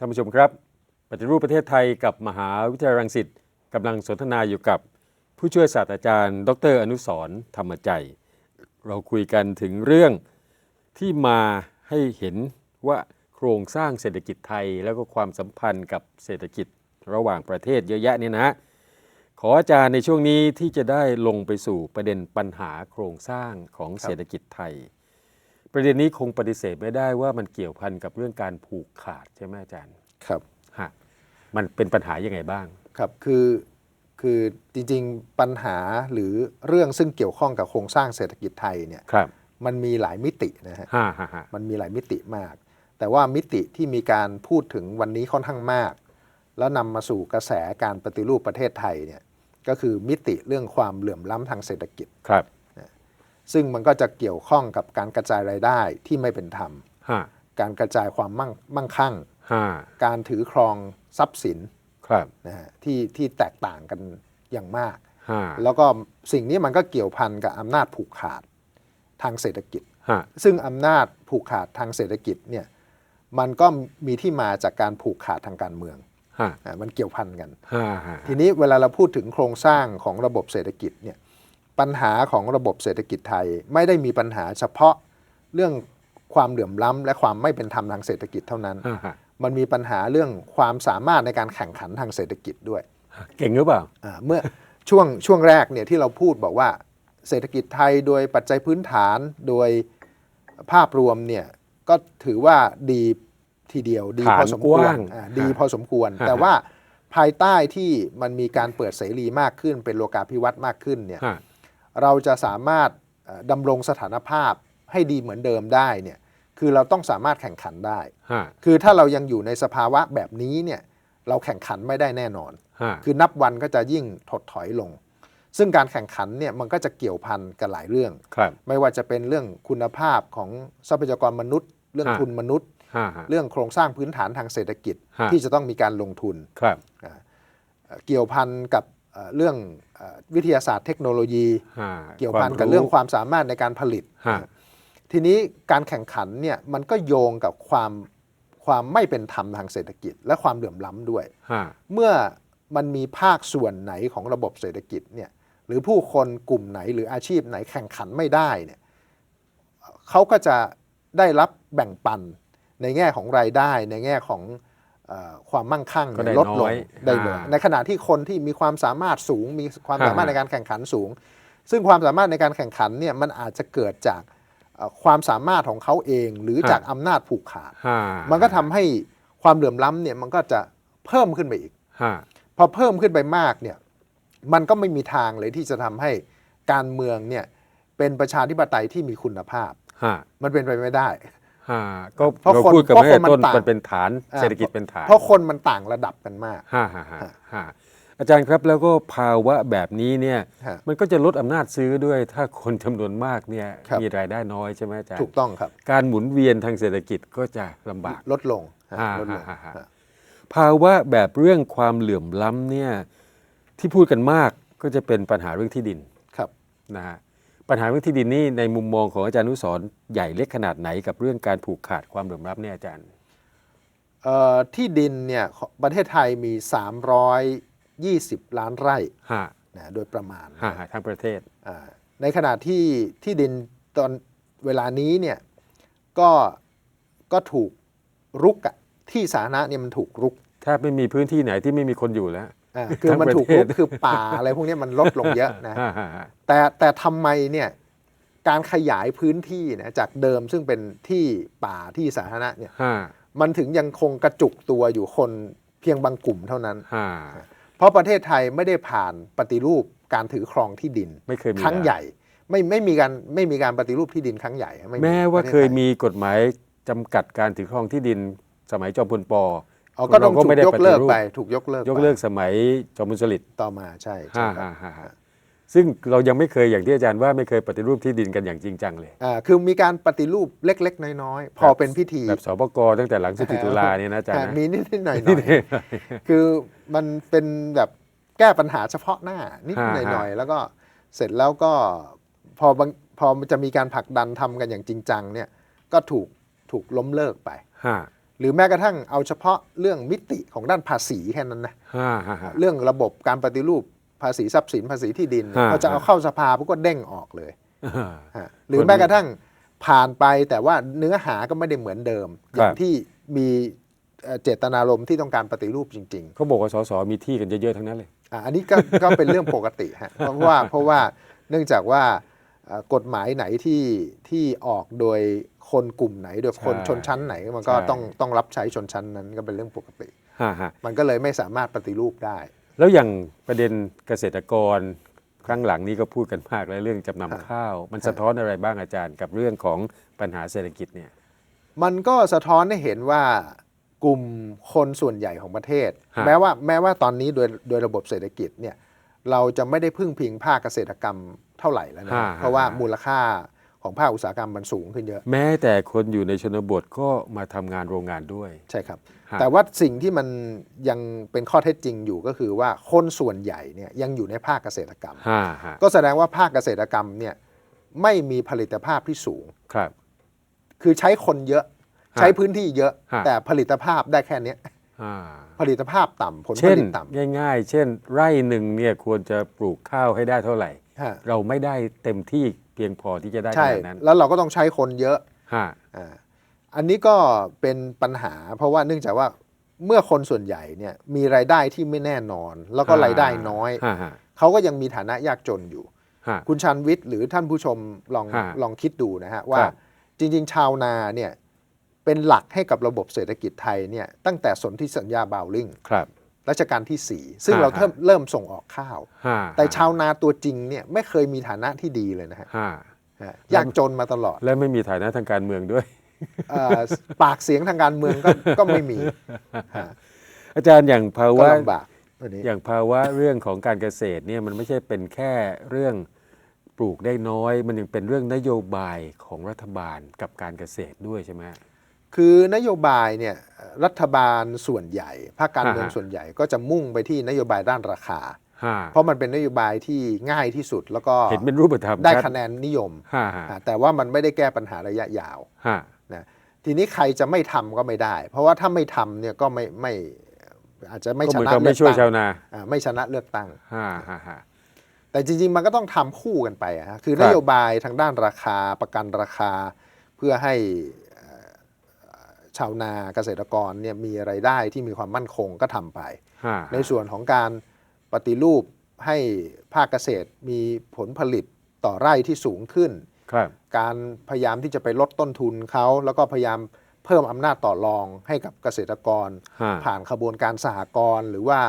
ท่านผู้ชมครับปฏิรูปประเทศไทยกับมหาวิทยาลัยรังสิตกำลังสนทนาอยู่กับ ผู้ช่วยศาสตราจารย์ ดร อนุสรธรรมใจ เราคุยกันถึงเรื่องที่มาให้เห็นว่าโครงสร้างเศรษฐกิจไทย แล้วก็ความสัมพันธ์กับเศรษฐกิจระหว่างประเทศเยอะแยะเนี่ยนะฮะขออาจารย์ในช่วงนี้ที่จะได้ลงไปสู่ประเด็นปัญหาโครงสร้างของเศรษฐกิจไทย ประเด็นนี้คงปฏิเสธไม่ได้ว่ามันเกี่ยวพันกับเรื่องการผูกขาดใช่ไหมอาจารย์ครับฮะมันเป็นปัญหายังไงบ้างครับคือคือจริงๆปัญหาหรือเรื่องซึ่งเกี่ยวข้องกับโครงสร้างเศรษฐกิจไทยเนี่ยครับมันมีหลายมิตินะฮะฮ่าฮ่าฮ่ามันมีหลายมิติมาก แต่ว่ามิติที่มีการพูดถึงวันนี้ค่อนข้างมาก แล้วนำมาสู่กระแสการปฏิรูปประเทศไทยเนี่ยก็คือมิติเรื่องความเหลื่อมล้ำทางเศรษฐกิจครับ ซึ่งมันก็จะเกี่ยวข้องกับการกระจายรายได้ที่ไม่เป็นธรรมฮ่าการกระจายความมั่งมั่งคั่งฮ่าการถือครองทรัพย์สินครับนะฮะที่ที่แตกต่างกันอย่างมากฮ่าแล้วก็สิ่งนี้มันก็เกี่ยวพันกับอำนาจผูกขาดทางเศรษฐกิจฮ่าซึ่งอำนาจผูกขาดทางเศรษฐกิจเนี่ยมันก็มีที่มาจากการผูกขาดทางการเมืองฮ่าอะมันเกี่ยวพันกันฮ่าฮ่าทีนี้เวลาเราพูดถึงโครงสร้างของระบบเศรษฐกิจเนี่ย ปัญหาของระบบเศรษฐกิจไทย ไม่ได้มีปัญหาเฉพาะเรื่องความเหลื่อมล้ำและความไม่เป็นธรรมทางเศรษฐกิจเท่านั้นฮ่าฮ่ามันมีปัญหาเรื่องความสามารถในการแข่งขันทางเศรษฐกิจด้วย เก่งหรือเปล่าอ่าเมื่อช่วงช่วงแรกเนี่ยที่เราพูดบอกว่าเศรษฐกิจไทยโดยปัจจัยพื้นฐานโดยภาพรวมเนี่ยก็ถือว่าดีทีเดียวดีฐานพอสมควรกว้างอ่าดีฮะพอสมควรฮะแต่ว่าภายใต้ที่มันมีการเปิดเสรีมากขึ้นเป็นโลกาภิวัตน์มากขึ้นเนี่ยฮ่า เราจะสามารถเอ่อดำรงสถานภาพให้ดีเหมือนเดิมได้เนี่ยคือเราต้องสามารถแข่งขันได้ฮ่าคือถ้าเรายังอยู่ในสภาวะแบบนี้เนี่ยเราแข่งขันไม่ได้แน่นอนฮ่าคือนับวันก็จะยิ่งถดถอยลง ซึ่งการแข่งขันเนี่ยมันก็จะเกี่ยวพันกันหลายเรื่องครับไม่ว่าจะเป็นเรื่องคุณภาพของทรัพยากรมนุษย์ เรื่องฮะทุนมนุษย์ฮ่าฮ่าเรื่องโครงสร้างพื้นฐานทางเศรษฐกิจฮะที่จะต้องมีการลงทุนครับอ่าเอ่อเกี่ยวพันกับ เอ่อเรื่องเอ่อวิทยาศาสตร์เทคโนโลยีฮ่าเกี่ยวพันกับเรื่องความสามารถในการผลิตฮ่าทีนี้การแข่งขันเนี่ยมันก็โยงกับความความไม่เป็นธรรมทางเศรษฐกิจ และความเหลื่อมล้ำด้วยฮ่าเมื่อมันมีภาคส่วนไหนของระบบเศรษฐกิจเนี่ยหรือผู้คนกลุ่มไหนหรืออาชีพไหนแข่งขันไม่ได้เนี่ยเขาก็จะได้รับแบ่งปันในแง่ของรายได้ในแง่ของเออ ความมั่งคั่งก็ได้เนี่ยลดลน้งอยได้เลยอ่าในขณะที่คนที่มีความสามารถสูง มีความสามารถอ่าในการแข่งขันสูง ซึ่งความสามารถในการแข่งขันเนี่ยมันอาจจะเกิดจากเอ่อความสามารถของเขาเอง หรือจากอำนาจผูกขาดฮ่ามันก็ทำให้ความเหลื่อมล้ำเนี่ยมันก็จะเพิ่มขึ้นไปอีกฮ่าพอเพิ่มขึ้นไปมากเนี่ยมันก็ไม่มีทางเลยที่จะทำให้การเมืองเนี่ยเป็นประชาธิปไตยที่มีคุณภาพฮ่ามันเป็นไปไม่ได้ ฮ่าก็เพราะเราคนพูดกันเพราะไม่คนมันต้นต่าง มันเป็นฐานอ่าเศรษฐกิจเป็นฐานเพราะคนมันต่างระดับกันมาก ฮ่าฮ่าฮ่าฮ่าอาจารย์ครับแล้วก็ภาวะแบบนี้เนี่ยฮะมันก็จะลดอำนาจซื้อด้วยถ้าคนจำนวนมากเนี่ยครับ มีรายได้น้อยใช่ไหมอาจารย์ถูกต้องครับ การหมุนเวียนทางเศรษฐกิจก็จะลำบาก ลดลงฮะอ่าลดลงฮะฮะ ฮะ ภาวะแบบเรื่องความเหลื่อมล้ำเนี่ยที่พูดกันมากก็จะเป็นปัญหาเรื่องที่ดินครับ นะฮะ ปัญหาเรื่องที่ดินนี่ในมุมมองของอาจารย์อนุสรณ์ใหญ่เล็กขนาดไหนกับเรื่องการผูกขาดความเหลื่อมล้ำเนี่ยอาจารย์เอ่อที่ดินเนี่ยของประเทศไทยมี 320 ล้านไร่ฮะนะโดยประมาณฮะฮะทั้งประเทศอ่าในขณะที่ที่ดินตอนเวลานี้เนี่ยก็ก็ถูกรุกอะที่สาธารณะเนี่ยมันถูกรุก แทบไม่มีพื้นที่ไหนที่ไม่มีคนอยู่แล้วอ่า คือมันทั้งประถูกเทศรุกคือป่าอะไรพวกเนี้ยมันลดลงเยอะนะฮะฮะฮะแต่แต่ทำไมเนี่ยการขยายพื้นที่นะจากเดิมซึ่งเป็นที่ป่าที่สาธารณะเนี่ยฮะมันถึงยังคงกระจุกตัวอยู่คนเพียงบางกลุ่มเท่านั้นฮะเพราะประเทศไทยไม่ได้ผ่านปฏิรูปการถือครองที่ดินไม่เคยมีครั้งแล้วใหญ่ ไม่ไม่มีการไม่มีการปฏิรูปที่ดินครั้งใหญ่ไแม้ว่าประทศเคยไทมีกฎหมายจำกัดการถือครองที่ดินสมัยจอมพลป อ๋อก็ต้องเราก็ถูไม่กได้ยกเลิกปฏิรูปไปถูกยกเลิกยกไปเลิกสมัยจอมพลสฤษดิ์ต่อมาใช่ใช่ฮ่าครัฮ่าบฮ่าฮ่าซึ่งเรายังไม่เคยอย่างที่อาจารย์ว่าไม่เคยปฏิรูปที่ดินกันอย่างจริงจังเลยอ่าคือมีการปฏิรูปเล็ก ๆ น้อยๆพอเป็นพิธีแบบสปกตั้งแต่หลัง14ตุลาเนี่ยนะอาจารย์อ่านะมีนิดๆหน่อยๆคือมันเป็นแบบแก้ปัญหาเฉพาะหน้านิดฮะหน่อยฮะๆแล้วก็เสร็จแล้วก็พอบางพอมันจะมีการผลักดันทำกันอย่างจริงจังเนี่ยก็ถูกถูกล้มเลิกไปฮะ หรือแม้กระทั่งเอาเฉพาะเรื่องมิติของด้านภาษีแค่นั้นนะฮ่าฮ่าฮ่าเรื่องระบบการปฏิรูปภาษีทรัพย์สินภาษีที่ดินฮะพอจะเอาเข้าสภาพวกก็เด้งออกเลยอ่าฮะหรือแม้กระทั่งผ่านไปแต่ว่าเนื้อหาก็ไม่ได้เหมือนเดิมครับอย่างที่มีเอ่อเจตนารมณ์ที่ต้องการปฏิรูปจริง ๆ เขาบอกว่าสสมีที่กันเยอะๆทั้งนั้นเลยอะอันนี้ก็ก็เป็นเรื่องปกติฮะเพราะว่าเพราะว่าเนื่องจากว่าเอ่อ กฎหมายไหนที่ที่ออกโดยคนกลุ่มไหน โดยคนใช่ชนชั้นไหนมันก็ใช่ต้องต้องรับใช้ชนชั้นนั้นก็เป็นเรื่องปกติฮ่าฮ่ามันก็เลยไม่สามารถปฏิรูปได้ แล้วอย่างประเด็นเกษตรกรครั้งหลังนี้ก็พูดกันมากแล้วเรื่องจำนำข้าว มันสะท้อนอะไรบ้างอาจารย์ กับเรื่องของปัญหาเศรษฐกิจเนี่ยมันก็สะท้อนให้เห็นว่ากลุ่มคนส่วนใหญ่ของประเทศฮะแม้ว่าแม้ว่าตอนนี้โดยโดยระบบเศรษฐกิจเนี่ย เราจะไม่ได้พึ่งพิงภาคเกษตรกรรมเท่าไหร่แล้วนะเพราะว่ามูลค่าของภาคอุตสาหกรรมมันสูงขึ้นเยอะ แม้แต่คนอยู่ในชนบทก็มาทำงานโรงงานด้วย ใช่ครับ ฮะ แต่ว่าสิ่งที่มันยังเป็นข้อเท็จจริงอยู่ก็คือว่าคนส่วนใหญ่เนี่ยยังอยู่ในภาคเกษตรกรรม ฮ่าฮ่าก็แสดงว่าภาคเกษตรกรรมเนี่ยไม่มีผลิตภาพที่สูง ครับ คือใช้คนเยอะ ฮะใช้พื้นที่เยอะ ฮะ แต่ผลิตภาพได้แค่เนี้ยอ่า ผลิตภาพต่ำผลผเช่นลิตต่ำ ง่ายๆ เช่น ไร่หนึ่งเนี่ยควรจะปลูกข้าวให้ได้เท่าไหร่ ฮะ เราไม่ได้เต็มที่เพียงพอที่จะได้ขใช่ นาดนั้นแล้วเราก็ต้องใช้คนเยอะฮ่าอ่าอันนี้ก็เป็นปัญหา เพราะว่าเนื่องจากว่าเมื่อคนส่วนใหญ่เนี่ยมีรายได้ที่ไม่แน่นอน แล้วก็รายได้น้อยฮ่าฮ่าเขาก็ยังมีฐานะยากจนอยู่ฮ่าคุณชันวิทย์หรือท่านผู้ชมลองฮะลองคิดดูนะฮะว่า ครับ จริง ๆ ชาวนาเนี่ย เป็นหลักให้กับระบบเศรษฐกิจไทยเนี่ยตั้งแต่สนธิสัญญาบาวลิงครับรัชกาลที่ 4 ซึ่งฮะเราเริ่มเริ่มส่งออกข้าวฮ่าแต่ชาวนาตัวจริงเนี่ยไม่เคยมีฐานะที่ดีเลยนะฮะฮ่าฮะยากจนมาตลอด และไม่มีฐานะทางการเมืองด้วยเอ่อปากเสียงทางการเมืองก็ก็ไม่มีฮะอาจารย์อย่างภาก็วะลำบากอันนี้อย่างภาวะเรื่องของการเกษตรเนี่ยมันไม่ใช่เป็นแค่เรื่องปลูกได้น้อย มันยังเป็นเรื่องนโยบายของรัฐบาลกับการเกษตรด้วยใช่ไหม คือนโยบายเนี่ยรัฐบาลส่วนใหญ่ภาคการเมืองฮะส่วนใหญ่ก็จะมุ่งไปที่นโยบายด้านราคาฮ่าเพราะมันเป็นนโยบายที่ง่ายที่สุดแล้วก็เห็นเป็นรูปธรรมได้ชัคะแนนนิยมฮ่าฮ่าอ่าแต่ว่ามันไม่ได้แก้ปัญหาระยะยาวฮ่านะทีนี้ใครจะไม่ทำก็ไม่ได้ เพราะว่าถ้าไม่ทำเนี่ยก็ไม่ไม่อาจจะไม่ก็ชเหมือนนะกับเลืไม่อกช่วยตั้ชางวนาอ่าไม่ชนะเลือกตั้งฮ่าฮ่าฮ่าแต่จริง ๆ มันก็ต้องทำคู่กันไปอะฮะคือครับนโยบายทางด้านราคาประกันราคาเพื่อให้เอ่อ ชาวนาเกษตรกรเนี่ยมีไรายได้ที่มีความมั่นคงก็ทำไปฮ่าในส่วนของการปฏิรูปให้ภาคเกษตรมีผลผลิตต่อไร่ที่สูงขึ้น ครับ การพยายามที่จะไปลดต้นทุนเขาแล้วก็พยายามเพิ่มอำนาจต่อรองให้กับเกษตรกรฮ่าผ่านขบวนการสหกรณ์หรือว่า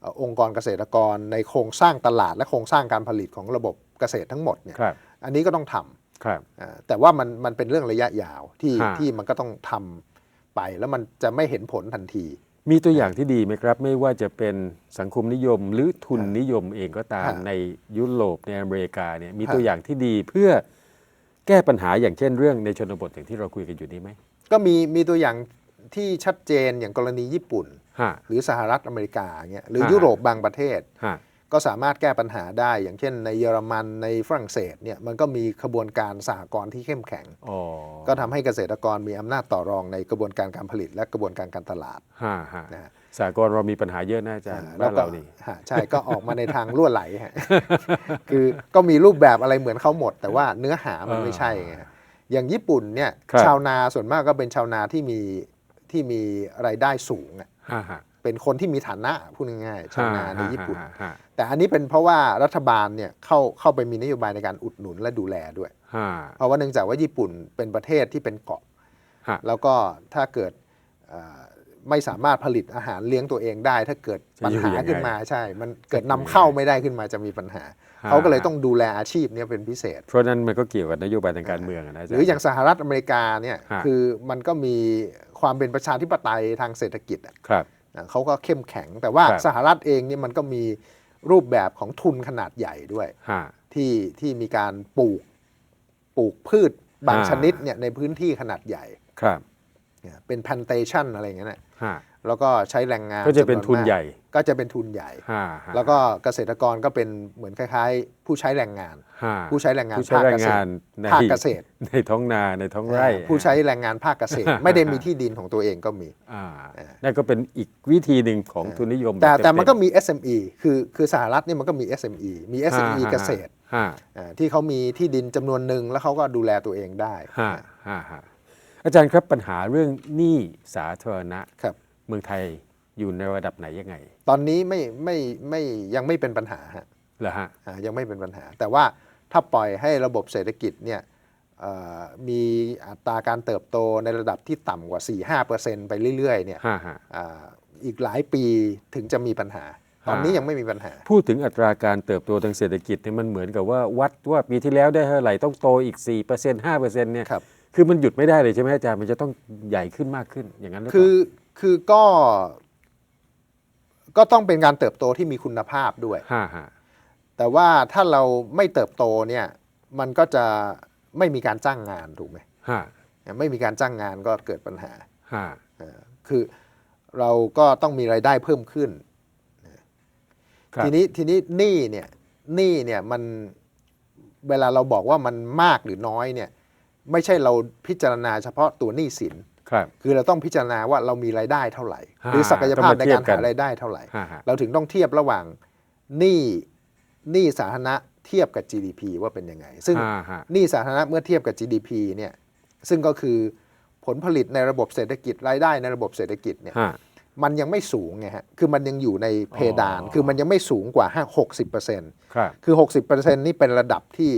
เอ่อองค์กรเกษตรกรในโครงสร้างตลาดและโครงสร้างการผลิตของระบบเกษตรทั้งหมดเนี่ยครับ อันนี้ก็ต้องทครับำอ่าแต่ว่ามันมันเป็นเรื่องระยะยาวที่ฮะ ที่มันก็ต้องทำ ไป แล้วมันจะไม่เห็นผลทันที มีตัวอย่างที่ดีไหมครับ ไม่ว่าจะเป็นสังคมนิยมหรือทุนนิยมเองก็ตามฮะในยุโรปในอเมริกาเนี่ยมีฮะตัวอย่างที่ดีเพื่อแก้ปัญหาอย่างเช่นเรื่องในชนบทอย่างที่เราคุยกันอยู่นี้ไหมก็มีมีตัวอย่างที่ชัดเจนอย่างกรณีญี่ปุ่นฮะหรือสหรัฐอเมริกาเงี้ยหรือฮะยุโรปบางประเทศฮะ ก็สามารถแก้ปัญหาได้ อย่างเช่น ในเยอรมันในฝรั่งเศสเนี่ยมันก็มีขบวนการสหกรณ์ที่เข้มแข็งอ๋อก็ทำให้เกษตรกรมีอำนาจต่อรองในกระบวนการการผลิต และกระบวนการการตลาดฮะฮะนะฮะสากลเรามีปัญหาเยอะนะอาจารย์แล้บ้าวนก็เรานี่ฮะใช่ก็ออกมาในทางล่วไหลฮะคือก็มีรูปแบบอะไรเหมือนเขาหมด แต่ว่าเนื้อหามันไม่ใช่ไงฮะอย่างญี่ปุ่นเนี่ยครับชาวนาส่วนมากก็เป็นชาวนาที่มีที่มีรายได้สูงอะฮะฮะ เป็นคนที่มีฐานะพูดง่ายๆชาวนาในญี่ปุ่นฮะฮะแต่อันนี้เป็นเพราะว่ารัฐบาลเนี่ยเข้าเข้าไปมีนโยบายในการอุดหนุนและดูแลด้วยฮะเพราะว่าเนื่องจากว่าญี่ปุ่นเป็นประเทศที่เป็นเกาะฮะแล้วก็ถ้าเกิดเอ่อไม่สามารถผลิตอาหารเลี้ยงตัวเองได้ ถ้าเกิดปัญหาขึ้นมาใช่ มันเกิดนำเข้าไม่ได้ขึ้นมาจะมีปัญหา เขาก็เลยต้องดูแลอาชีพเนี้เป็นพิเศษ เพราะนั้นมันก็เกี่ยวกับนโยบายทางการเมืองอะนะอาหจารรือย์อย่างสหรัฐอเมริกาเนี่ยฮะคือมันก็มีความเป็นประชาธิปไตยทางเศรษฐกิจอะครับ อะเขาก็เข้มแข็ง แต่ว่าครับสหรัฐเองเนี่ยมันก็มีรูปแบบของทุนขนาดใหญ่ด้วยฮะที่ที่มีการปลูกปลูกพืชบางอ่าชนิดเนี่ยในพื้นที่ขนาดใหญ่ ครับเนี่ยเป็น plantation อะไรอย่างเงี้ยนะฮะ แล้วก็ใช้แรงงานก็จะเป็นจำวทุนมากใหญ่ ก็จะเป็นทุนใหญ่ห้าห้าแล้วก็เกษตรกรก็เป็นเหมือนคล้าย ๆ ผู้ใช้แรงงานห้าผู้ใช้แรงงานผู้ใช้ภาคแรเกงษงาตนรในภาคเกษตร ในท้องนาในท้องไร่ ผู้ใช้แรงงานภาคเกษตร ไม่ได้มีที่ดินของตัวเองก็มีอ่านั่นก็เป็นอีกวิธีหนึ่งของทุนนิยม แต่บบแต่มันก็เมี SME คือคือสหรัฐนี่มันก็มี SME มีต็มๆ SME ห้าเกษตรห้าอ่าที่เขามีที่ดินจำนวนหนึ่งแล้วเขาก็ดูแลตัวเองได้ห้าห้าห้าอาจารย์ครับปัญหาเรื่องหนี้สาธารณะครับ เมืองไทยอยู่ในระดับไหนยังไงตอนนี้ไม่ไม่ไม่ยังไม่เป็นปัญหาฮะเหรอฮะอ่ายังไม่เป็นปัญหา แต่ว่าถ้าปล่อยให้ระบบเศรษฐกิจเนี่ยเอ่อมีอัตราการเติบโตในระดับที่ต่ำกว่า 4-5%ไปเรื่อยๆเนี่ยห้าห้าอ่าอีกหลายปีถึงจะมีปัญหา ตอนนี้อ่ายัยังไม่มีปัญหา พูดถึงอัตราการเติบโตทางเศรษฐกิจเนี่ยมันเหมือนกับว่าวัดว่าปีที่แล้วได้เท่าไหร่ต้องโตอีก 4% 5%เนี่ยครับ คือมันหยุดไม่ได้เลยใช่ไหมอาจารย์มันจะต้องใหญ่ขึ้นมากขึ้นอย่างนั้นหรือเปคืล่า อ คือก็ ก็ต้องเป็นการเติบโตที่มีคุณภาพด้วยห้าห้าแต่ว่าถ้าเราไม่เติบโตเนี่ย มันก็จะไม่มีการจ้างงานถูกไหมห้าไม่มีการจ้างงานก็เกิดปัญหาห้าอ่าคือเราก็ต้องมีรายได้เพิ่มขึ้น ครับทีนี้ทีนี้หนี้เนี่ยหนี้เนี่ยมันเวลาเราบอกว่ามันมากหรือน้อยเนี่ย ไม่ใช่เราพิจารณาเฉพาะตัวหนี้สิน ครับคือเราต้องพิจารณาว่าเรามีรายได้เท่าไหร่อ่าหรือศักยภาพต้องในมาเทียกาบรกันหารายได้เท่าไหร่ห้าห้าเราถึงต้องเทียบระหว่างหนี้หนี้สาธารณะเทียบกับ GDP ว่าเป็นยังไง ซึ่งห้าห้าหนี้สาธารณะเมื่อเทียบกับ GDP เนี่ยซึ่งก็คือผลผลิตในระบบเศรษฐกิจรายได้ในระบบเศรษฐกิจเนี่ยห้ามันยังไม่สูงไงฮะคือมันยังอยู่ในเพดาน อ๋อ คือมันยังไม่สูงกว่า5 60%ครับคือ 60%นี่เป็นระดับที่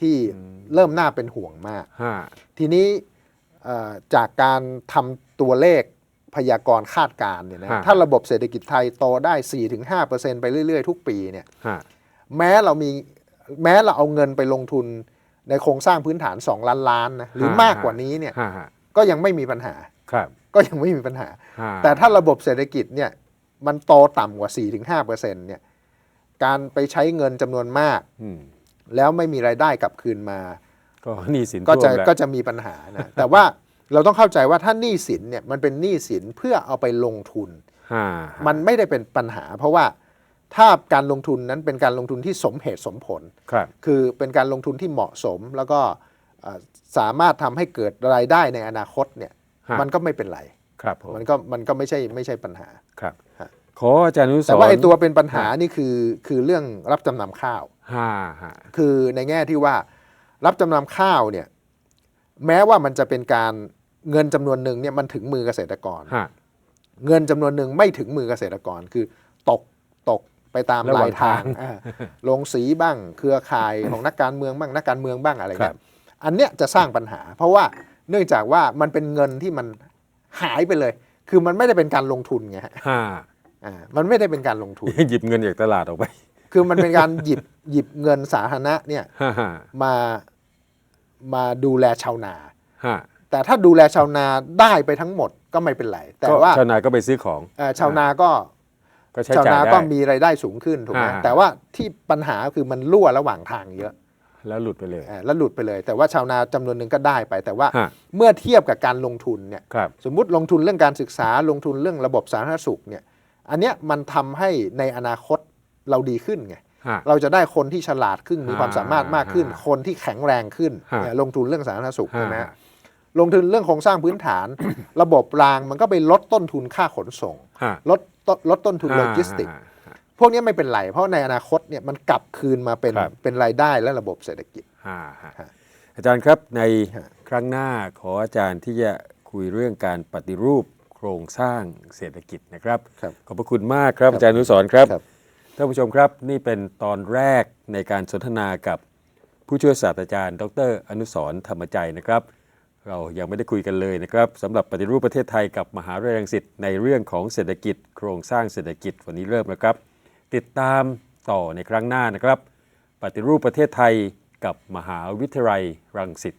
ที่เริ่มน่าเป็นห่วงมากห้าทีนี้เอ่อ จากการทำตัวเลขพยากรณ์คาดการณ์เนี่ยนะฮะถ้าระบบเศรษฐกิจไทยโตได้ 4-5%ไปเรื่อยๆ ทุกปีเนี่ยห้าแม้เรามีแม้เราเอาเงินไปลงทุนในโครงสร้างพื้นฐาน 2 ล้านล้านนะหรือมากกว่านี้เนี่ยห้าห้าก็ยังไม่มีปัญหาครับก็ยังไม่มีปัญหาห้าแต่ถ้าระบบเศรษฐกิจเนี่ยมันโตต่ำกว่า 4-5%เนี่ยการไปใช้เงินจำนวนมากอืมแล้วไม่มีรายได้กลับคืนมา ก็หนี้สินก็จะท่วมแล้วก็จะมีปัญหานะแต่ว่าเราต้องเข้าใจว่าถ้าหนี้สินเนี่ยมันเป็นหนี้สินเพื่อเอาไปลงทุนห้ามันไม่ได้เป็นปัญหา เพราะว่าถ้าการลงทุนนั้นเป็นการลงทุนที่สมเหตุสมผล ครับ คือเป็นการลงทุนที่เหมาะสมแล้วก็เอ่อสามารถทำให้เกิดรายได้ในอนาคตเนี่ยฮะ มันก็ไม่เป็นไร ครับผมมันก็มันก็ไม่ใช่ไม่ใช่ปัญหา ครับ ฮะ ขออาจารย์อนุสรณ์แต่ว่าไอ้ตัวเป็นปัญหาฮะนี่คือคือเรื่องรับจำนำข้าวห้าห้าคือในแง่ที่ว่า รับจำนำข้าวเนี่ยแม้ว่ามันจะเป็นการเงินจำนวนหนึ่งเนี่ยมันถึงมือเกษตรกรห้าเงินจำนวนหนึ่งไม่ถึงมือเกษตรกรคือตกตกไปตามระหลาว่างยทางทางอ่าลงสีบ้าง เครือข่ายของนักการเมืองบ้างนักการเมืองบ้างอะไรครัเงี้บยอันเนี้ยจะสร้างปัญหา เพราะว่าเนื่องจากว่ามันเป็นเงินที่มันหายไปเลย คือมันไม่ได้เป็นการลงทุนไงฮะห้าอ่ามันไม่ได้เป็นการลงทุนหยิบเงินจากตลาดออกไป คือมันเป็นการหยิบหยิบเงินสาธารณะเนี่ยห้าห้ามา มาดูแลชาวนาห้าแต่ถ้าดูแลชาวนาได้ไปทั้งหมดก็ไม่เป็นไร แต่ก็ว่าชาวนาก็ไปซื้อของ เอ่อชาวนาก็ก็ใช้ชาวจ่ายนาได้ ก็มีรายได้สูงขึ้นถูกไหมอ่า แต่ว่าที่ปัญหาคือมันรั่วระหว่างทางเยอะแล้วหลุดไปเลยเอ่อแล้วหลุดไปเลย แต่ว่าชาวนาจำนวนหนึ่งก็ได้ไป แต่ว่าฮะเมื่อเทียบกับการลงทุนเนี่ยครับ สมมุติลงทุนเรื่องการศึกษาลงทุนเรื่องระบบสาธารณสุขเนี่ยอันเนี้ยมันทำให้ในอนาคตเราดีขึ้นไงฮะ เราจะได้คนที่ฉลาดขึ้นมีอ่าความสามารถมากขึ้นอ่าคนที่แข็งแรงขึ้นฮะเนี่ยลงทุนเรื่องสาธารณสุขใช่ไหมฮะลงทุนเรื่องโครงสร้างพื้นฐาน ระบบรางมันก็ไปลดต้นทุนค่าขนส่งฮะลดต้นลดต้นทุนโลจิสติกฮะฮะพวกนี้ไม่เป็นไร เพราะในอนาคตเนี่ยมันกลับคืนมาเป็นครับเป็นรายได้และระบบเศรษฐกิจฮะฮะฮะอาจารย์ครับในฮะครั้งหน้าขออาจารย์ที่จะคุยเรื่องการปฏิรูปโครงสร้างเศรษฐกิจนะครับครับขอบพระคุณมากครับครับอาจารย์อนุสรณ์ครับครับ ท่านผู้ชมครับนี่เป็นตอนแรกในการสนทนากับผู้ช่วยศาสตราจารย์ ดร อนุสรธรรมใจนะครับ เรายังไม่ได้คุยกันเลยนะครับสำหรับปฏิรูปประเทศไทยกับมหาวิทยาลัยรังสิตในเรื่องของเศรษฐกิจ โครงสร้างเศรษฐกิจวันนี้เริ่มแล้วครับ ติดตามต่อในครั้งหน้านะครับ ปฏิรูปประเทศไทยกับมหาวิทยาลัยรังสิต